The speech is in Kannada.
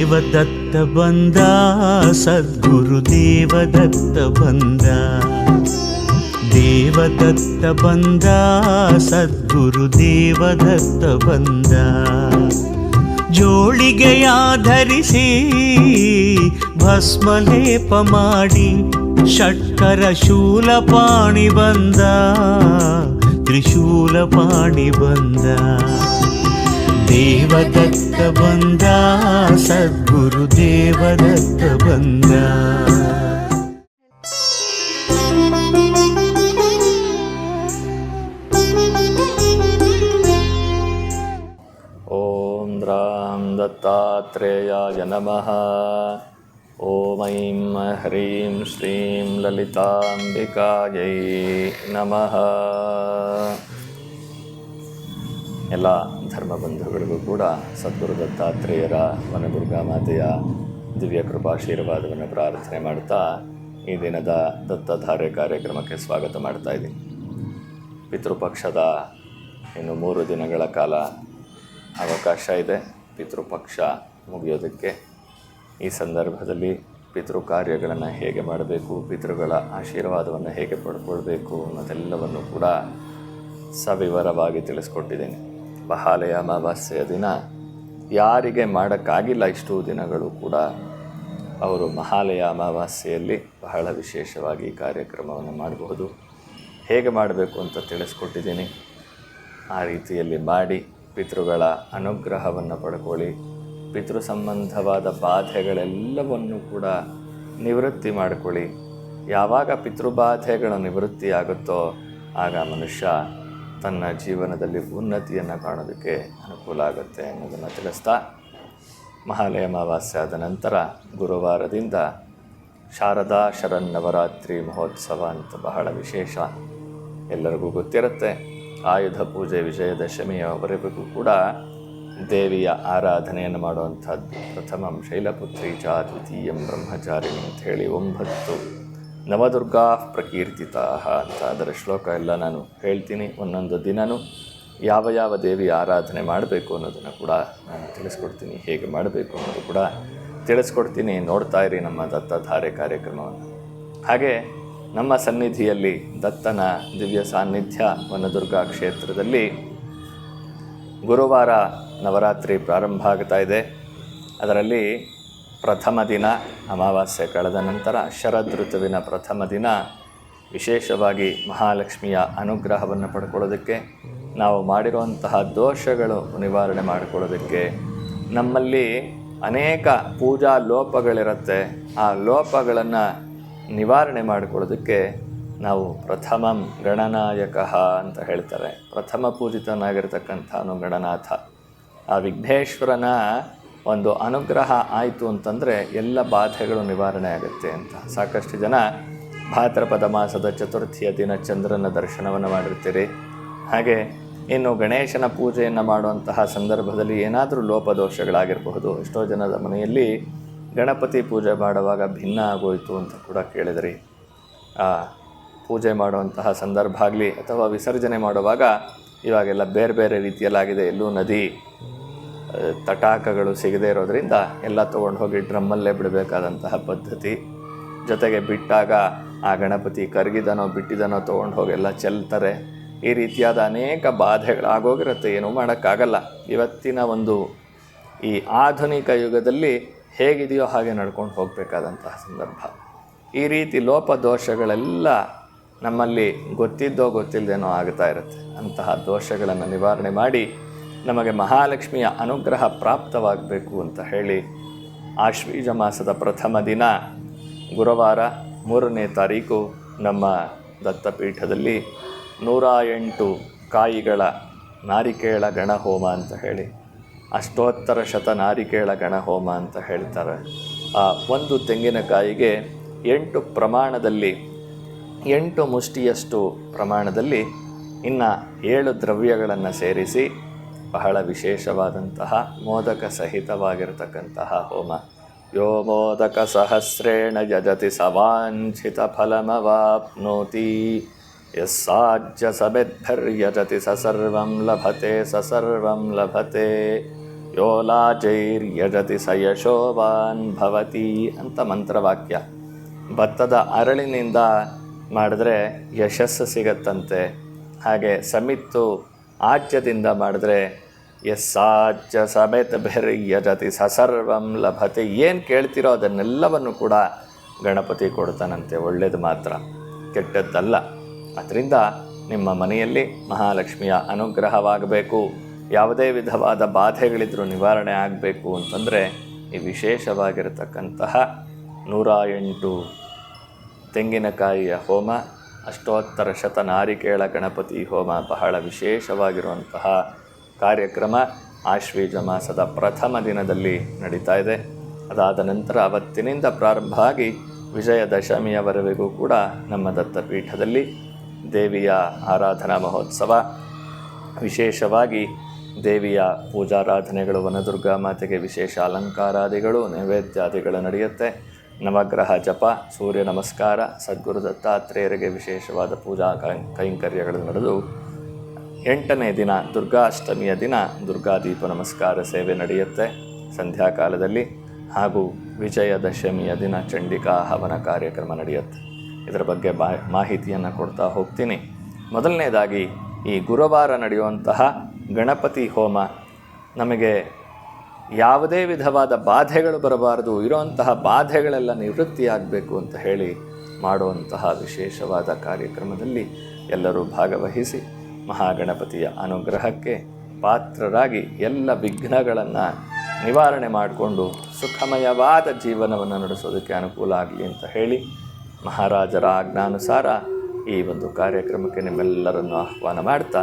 ದೇವದತ್ತ ಬಂದ, ಸದ್ಗುರು ದೇವದತ್ತ ಬಂದ. ದೇವದತ್ತ ಬಂದ, ಸದ್ಗುರು ದೇವದತ್ತ ಬಂದ. ಜೋಳಿಗೆಯ ಧರಿಸಿ ಭಸ್ಮಲೇಪ ಮಾಡಿ, ಷಟ್ಕರ ಶೂಲಪಾಣಿ ಬಂದ ತ್ರಿಶೂಲ ಪಾಣಿ ಬಂದ. ದೇವದತ್ತ ಬಂದ ಸದ್ಗುರು ದೇವದತ್ತ ಬಂದ ॐ रां दत्तात्रेयाय नमः ॐ ऐं ह्रीं श्रीं ललिताम्बिकायै ನಮಃ ಎಲ್ಲ ಧರ್ಮ ಬಂಧುಗಳಿಗೂ ಕೂಡ ಸದ್ಗುರು ದತ್ತಾತ್ರೇಯರ ವನದುರ್ಗಾ ಮಾತೆಯ ದಿವ್ಯ ಕೃಪಾಶೀರ್ವಾದವನ್ನು ಪ್ರಾರ್ಥನೆ ಮಾಡ್ತಾ ಈ ದಿನದ ದತ್ತಧಾರೆ ಕಾರ್ಯಕ್ರಮಕ್ಕೆ ಸ್ವಾಗತ ಮಾಡ್ತಾ ಇದ್ದೀನಿ. ಪಿತೃಪಕ್ಷದ ಇನ್ನು ಮೂರು ದಿನಗಳ ಕಾಲ ಅವಕಾಶ ಇದೆ. ಪಿತೃಪಕ್ಷ ಮುಗಿಯೋದಕ್ಕೆ ಈ ಸಂದರ್ಭದಲ್ಲಿ ಪಿತೃ ಕಾರ್ಯಗಳನ್ನು ಹೇಗೆ ಮಾಡಬೇಕು, ಪಿತೃಗಳ ಆಶೀರ್ವಾದವನ್ನು ಹೇಗೆ ಪಡ್ಕೊಳ್ಬೇಕು ಅನ್ನೋದೆಲ್ಲವನ್ನು ಕೂಡ ಸವಿವರವಾಗಿ ತಿಳಿಸ್ಕೊಟ್ಟಿದ್ದೀನಿ. ಬಹಾಲೆಯ ಅಮಾವಾಸ್ಯೆಯ ದಿನ. ಯಾರಿಗೆ ಮಾಡೋಕ್ಕಾಗಿಲ್ಲ ಇಷ್ಟು ದಿನಗಳು ಕೂಡ ಅವರು ಮಹಾಲಯ ಅಮಾವಾಸ್ಯೆಯಲ್ಲಿ ಬಹಳ ವಿಶೇಷವಾಗಿ ಕಾರ್ಯಕ್ರಮವನ್ನು ಮಾಡಬಹುದು. ಹೇಗೆ ಮಾಡಬೇಕು ಅಂತ ತಿಳಿಸ್ಕೊಟ್ಟಿದ್ದೀನಿ. ಆ ರೀತಿಯಲ್ಲಿ ಮಾಡಿ ಪಿತೃಗಳ ಅನುಗ್ರಹವನ್ನು ಪಡ್ಕೊಳ್ಳಿ. ಪಿತೃ ಸಂಬಂಧವಾದ ಬಾಧೆಗಳೆಲ್ಲವನ್ನು ಕೂಡ ನಿವೃತ್ತಿ ಮಾಡಿಕೊಳ್ಳಿ. ಯಾವಾಗ ಪಿತೃಬಾಧೆಗಳ ನಿವೃತ್ತಿ ಆಗುತ್ತೋ ಆಗ ಮನುಷ್ಯ ತನ್ನ ಜೀವನದಲ್ಲಿ ಉನ್ನತಿಯನ್ನು ಕಾಣೋದಕ್ಕೆ ಅನುಕೂಲ ಆಗುತ್ತೆ ಅನ್ನೋದನ್ನು ತಿಳಿಸ್ತಾ ಮಹಾಲಯ ಅಮಾವಾಸ್ಯ ಆದ ನಂತರ ಗುರುವಾರದಿಂದ ಶಾರದಾ ಶರನ್ನವರಾತ್ರಿ ಮಹೋತ್ಸವ ಅಂತ ಬಹಳ ವಿಶೇಷ. ಎಲ್ಲರಿಗೂ ಗೊತ್ತಿರುತ್ತೆ, ಆಯುಧ ಪೂಜೆ ವಿಜಯದಶಮಿಯವರೆಗೂ ಕೂಡ ದೇವಿಯ ಆರಾಧನೆಯನ್ನು ಮಾಡುವಂಥದ್ದು. ಪ್ರಥಮಂ ಶೈಲಪುತ್ರಿ ಚ ದ್ವಿತೀಯಂ ಬ್ರಹ್ಮಚಾರಿಣಿ ಅಂಥೇಳಿ ಒಂಬತ್ತು. ನವದುರ್ಗಾ ಪ್ರಕೀರ್ತಿತಾ ಅಂತ. ಅದರ ಶ್ಲೋಕ ಎಲ್ಲ ನಾನು ಹೇಳ್ತೀನಿ. ಒಂದೊಂದು ದಿನನೂ ಯಾವ ಯಾವ ದೇವಿ ಆರಾಧನೆ ಮಾಡಬೇಕು ಅನ್ನೋದನ್ನು ಕೂಡ ನಾನು ತಿಳಿಸ್ಕೊಡ್ತೀನಿ. ಹೇಗೆ ಮಾಡಬೇಕು ಅನ್ನೋದು ಕೂಡ ತಿಳಿಸ್ಕೊಡ್ತೀನಿ. ನೋಡ್ತಾ ಇರಿ ನಮ್ಮ ದತ್ತಧಾರೆ ಕಾರ್ಯಕ್ರಮವನ್ನು. ಹಾಗೆ ನಮ್ಮ ಸನ್ನಿಧಿಯಲ್ಲಿ ದತ್ತನ ದಿವ್ಯ ಸಾನ್ನಿಧ್ಯ ವನದುರ್ಗಾ ಕ್ಷೇತ್ರದಲ್ಲಿ ಗುರುವಾರ ನವರಾತ್ರಿ ಪ್ರಾರಂಭ ಆಗ್ತಾ ಇದೆ. ಅದರಲ್ಲಿ ಪ್ರಥಮ ದಿನ ಅಮಾವಾಸ್ಯೆ ಕಳೆದ ನಂತರ ಶರದ್ ಋತುವಿನ ಪ್ರಥಮ ದಿನ ವಿಶೇಷವಾಗಿ ಮಹಾಲಕ್ಷ್ಮಿಯ ಅನುಗ್ರಹವನ್ನು ಪಡ್ಕೊಳ್ಳೋದಕ್ಕೆ ನಾವು ಮಾಡಿರುವಂತಹ ದೋಷಗಳು ನಿವಾರಣೆ ಮಾಡಿಕೊಳ್ಳೋದಕ್ಕೆ ನಮ್ಮಲ್ಲಿ ಅನೇಕ ಪೂಜಾ ಲೋಪಗಳಿರುತ್ತೆ. ಆ ಲೋಪಗಳನ್ನು ನಿವಾರಣೆ ಮಾಡಿಕೊಳ್ಳೋದಕ್ಕೆ ನಾವು ಪ್ರಥಮಂ ಗಣನಾಯಕ ಅಂತ ಹೇಳ್ತಾರೆ. ಪ್ರಥಮ ಪೂಜಿತನಾಗಿರ್ತಕ್ಕಂಥ ಗಣನಾಥ. ಆ ವಿಘ್ನೇಶ್ವರನ ಒಂದು ಅನುಗ್ರಹ ಆಯಿತು ಅಂತಂದರೆ ಎಲ್ಲ ಬಾಧೆಗಳು ನಿವಾರಣೆ ಆಗುತ್ತೆ ಅಂತ. ಸಾಕಷ್ಟು ಜನ ಭಾದ್ರಪದ ಮಾಸದ ಚತುರ್ಥಿಯ ದಿನ ಚಂದ್ರನ ದರ್ಶನವನ್ನು ಮಾಡಿರ್ತೀರಿ. ಹಾಗೆ ಇನ್ನು ಗಣೇಶನ ಪೂಜೆಯನ್ನು ಮಾಡುವಂತಹ ಸಂದರ್ಭದಲ್ಲಿ ಏನಾದರೂ ಲೋಪದೋಷಗಳಾಗಿರಬಹುದು. ಎಷ್ಟೋ ಜನದ ಮನೆಯಲ್ಲಿ ಗಣಪತಿ ಪೂಜೆ ಮಾಡುವಾಗ ಭಿನ್ನ ಆಗೋಯಿತು ಅಂತ ಕೂಡ ಕೇಳಿದ್ರಿ. ಪೂಜೆ ಮಾಡುವಂತಹ ಸಂದರ್ಭ ಆಗಲಿ ಅಥವಾ ವಿಸರ್ಜನೆ ಮಾಡುವಾಗ ಇವಾಗೆಲ್ಲ ಬೇರೆ ಬೇರೆ ರೀತಿಯಲ್ಲಾಗಿದೆ. ಎಲ್ಲೂ ನದಿ ತಟಾಕಗಳು ಸಿಗದೇ ಇರೋದ್ರಿಂದ ಎಲ್ಲ ತೊಗೊಂಡು ಹೋಗಿ ಡ್ರಮ್ಮಲ್ಲೇ ಬಿಡಬೇಕಾದಂತಹ ಪದ್ಧತಿ. ಜೊತೆಗೆ ಬಿಟ್ಟಾಗ ಆ ಗಣಪತಿ ಕರಗಿದನೋ ಬಿಟ್ಟಿದನೋ ತೊಗೊಂಡು ಹೋಗಿ ಎಲ್ಲ ಚೆಲ್ತಾರೆ. ಈ ರೀತಿಯಾದ ಅನೇಕ ಬಾಧೆಗಳಾಗೋಗಿರುತ್ತೆ. ಏನೂ ಮಾಡೋಕ್ಕಾಗಲ್ಲ. ಇವತ್ತಿನ ಒಂದು ಈ ಆಧುನಿಕ ಯುಗದಲ್ಲಿ ಹೇಗಿದೆಯೋ ಹಾಗೆ ನಡ್ಕೊಂಡು ಹೋಗಬೇಕಾದಂತಹ ಸಂದರ್ಭ. ಈ ರೀತಿ ಲೋಪದೋಷಗಳೆಲ್ಲ ನಮ್ಮಲ್ಲಿ ಗೊತ್ತಿದ್ದೋ ಗೊತ್ತಿಲ್ಲದೇನೋ ಆಗ್ತಾ ಇರುತ್ತೆ. ಅಂತಹ ದೋಷಗಳನ್ನು ನಿವಾರಣೆ ಮಾಡಿ ನಮಗೆ ಮಹಾಲಕ್ಷ್ಮಿಯ ಅನುಗ್ರಹ ಪ್ರಾಪ್ತವಾಗಬೇಕು ಅಂತ ಹೇಳಿ ಆಶ್ವೀಜ ಮಾಸದ ಪ್ರಥಮ ದಿನ ಗುರುವಾರ ಮೂರನೇ ತಾರೀಕು ನಮ್ಮ ದತ್ತಪೀಠದಲ್ಲಿ ನೂರ ಎಂಟು ಕಾಯಿಗಳ ನಾರಿಕೇಳ ಗಣಹೋಮ ಅಂತ ಹೇಳಿ, ಅಷ್ಟೋತ್ತರ ಶತ ನಾರಿಕೇಳ ಗಣಹೋಮ ಅಂತ ಹೇಳ್ತಾರೆ. ಆ ಒಂದು ತೆಂಗಿನಕಾಯಿಗೆ ಎಂಟು ಪ್ರಮಾಣದಲ್ಲಿ, ಎಂಟು ಮುಷ್ಟಿಯಷ್ಟು ಪ್ರಮಾಣದಲ್ಲಿ ಇನ್ನು ಏಳು ದ್ರವ್ಯಗಳನ್ನು ಸೇರಿಸಿ ಬಹಳ ವಿಶೇಷವಾದಂತಹ ಮೋದಕ ಸಹಿತವಾಗಿರತಕ್ಕಂತಹ ಹೋಮ. ಯೋ ಮೋದಕ ಸಹಸ್ರೇಣ ಯಜತಿ ಸವಾಂಛಿತ ಫಲಮವಾಪ್ನೋತಿ. ಯಸ್ಸಾಜ್ಯ ಸಬೆದ್ಧರ್ಯಜತಿ ಯಜತಿ ಸಸರ್ವಂ ಲಭತೆ ಸಸರ್ವಂ ಲಭತೆ. ಲಭತೆ ಸ ಸಯಶೋವಾನ್ ಭವತಿ ಅಂತ ಮಂತ್ರವಾಕ್ಯ. ಭತ್ತದ ಅರಳಿನಿಂದ ಮಾಡಿದ್ರೆ ಯಶಸ್ಸು ಸಿಗತ್ತಂತೆ. ಹಾಗೆ ಸಮಿತ್ತು ಆಜ್ಯದಿಂದ ಮಾಡಿದ್ರೆ ಎಸ್ಸಾಜ್ಯ ಸಮೇತ ಬೇರೆ ಯಜತಿ ಸಸರ್ವಂ ಲಭತೆ. ಏನು ಕೇಳ್ತಿರೋ ಅದನ್ನೆಲ್ಲವನ್ನು ಕೂಡ ಗಣಪತಿ ಕೊಡ್ತಾನಂತೆ. ಒಳ್ಳೇದು ಮಾತ್ರ. ಕೆಟ್ಟದ್ದಲ್ಲ. ಅದರಿಂದ ನಿಮ್ಮ ಮನೆಯಲ್ಲಿ ಮಹಾಲಕ್ಷ್ಮಿಯ ಅನುಗ್ರಹವಾಗಬೇಕು. ಯಾವುದೇ ವಿಧವಾದ ಬಾಧೆಗಳಿದ್ದರೂ ನಿವಾರಣೆ ಆಗಬೇಕು ಅಂತಂದರೆ, ಈ ವಿಶೇಷವಾಗಿರತಕ್ಕಂತಹ ನೂರ ಎಂಟು ತೆಂಗಿನಕಾಯಿಯ ಹೋಮ ಅಷ್ಟೋತ್ತರ ಶತ ನಾರಿಕೇಳ ಗಣಪತಿ ಹೋಮ ಬಹಳ ವಿಶೇಷವಾಗಿರುವಂತಹ ಕಾರ್ಯಕ್ರಮ ಆಶ್ವೀಜ ಮಾಸದ ಪ್ರಥಮ ದಿನದಲ್ಲಿ ನಡೀತಾ ಇದೆ. ಅದಾದ ನಂತರ ಅವತ್ತಿನಿಂದ ಪ್ರಾರಂಭ ಆಗಿ ವಿಜಯದಶಮಿಯವರೆಗೂ ಕೂಡ ನಮ್ಮ ದತ್ತಪೀಠದಲ್ಲಿ ದೇವಿಯ ಆರಾಧನಾ ಮಹೋತ್ಸವ. ವಿಶೇಷವಾಗಿ ದೇವಿಯ ಪೂಜಾರಾಧನೆಗಳು ವನದುರ್ಗಾ ಮಾತೆಗೆ ವಿಶೇಷ ಅಲಂಕಾರಾದಿಗಳು, ನೈವೇದ್ಯಾದಿಗಳು ನಡೆಯುತ್ತೆ. ನವಗ್ರಹ ಜಪ, ಸೂರ್ಯ ನಮಸ್ಕಾರ, ಸದ್ಗುರು ದತ್ತಾತ್ರೇಯರಿಗೆ ವಿಶೇಷವಾದ ಪೂಜಾ ಕೈಂಕರ್ಯಗಳು ನಡೆದು ಎಂಟನೇ ದಿನ ದುರ್ಗಾಷ್ಟಮಿಯ ದಿನ ದುರ್ಗಾದೀಪ ನಮಸ್ಕಾರ ಸೇವೆ ನಡೆಯುತ್ತೆ. ಸಂಧ್ಯಾಕಾಲದಲ್ಲಿ ಹಾಗೂ ವಿಜಯದಶಮಿಯ ದಿನ ಚಂಡಿಕಾ ಹವನ ಕಾರ್ಯಕ್ರಮ ನಡೆಯುತ್ತೆ. ಇದರ ಬಗ್ಗೆ ಬಾ ಮಾಹಿತಿಯನ್ನು ಕೊಡ್ತಾ ಹೋಗ್ತೀನಿ. ಮೊದಲನೇದಾಗಿ ಈ ಗುರುವಾರ ನಡೆಯುವಂತಹ ಗಣಪತಿ ಹೋಮ ನಮಗೆ ಯಾವುದೇ ವಿಧವಾದ ಬಾಧೆಗಳು ಬರಬಾರದು ಇರೋಂತಹ ಬಾಧೆಗಳೆಲ್ಲ ನಿವೃತ್ತಿಯಾಗಬೇಕು ಅಂತ ಹೇಳಿ ಮಾಡುವಂತಹ ವಿಶೇಷವಾದ ಕಾರ್ಯಕ್ರಮದಲ್ಲಿ ಎಲ್ಲರೂ ಭಾಗವಹಿಸಿ ಮಹಾಗಣಪತಿಯ ಅನುಗ್ರಹಕ್ಕೆ ಪಾತ್ರರಾಗಿ ಎಲ್ಲ ವಿಘ್ನಗಳನ್ನು ನಿವಾರಣೆ ಮಾಡಿಕೊಂಡು ಸುಖಮಯವಾದ ಜೀವನವನ್ನು ನಡೆಸೋದಕ್ಕೆ ಅನುಕೂಲ ಆಗಲಿ ಅಂತ ಹೇಳಿ ಮಹಾರಾಜರ ಆಜ್ಞಾನುಸಾರ ಈ ಒಂದು ಕಾರ್ಯಕ್ರಮಕ್ಕೆ ನಿಮ್ಮೆಲ್ಲರನ್ನು ಆಹ್ವಾನ ಮಾಡ್ತಾ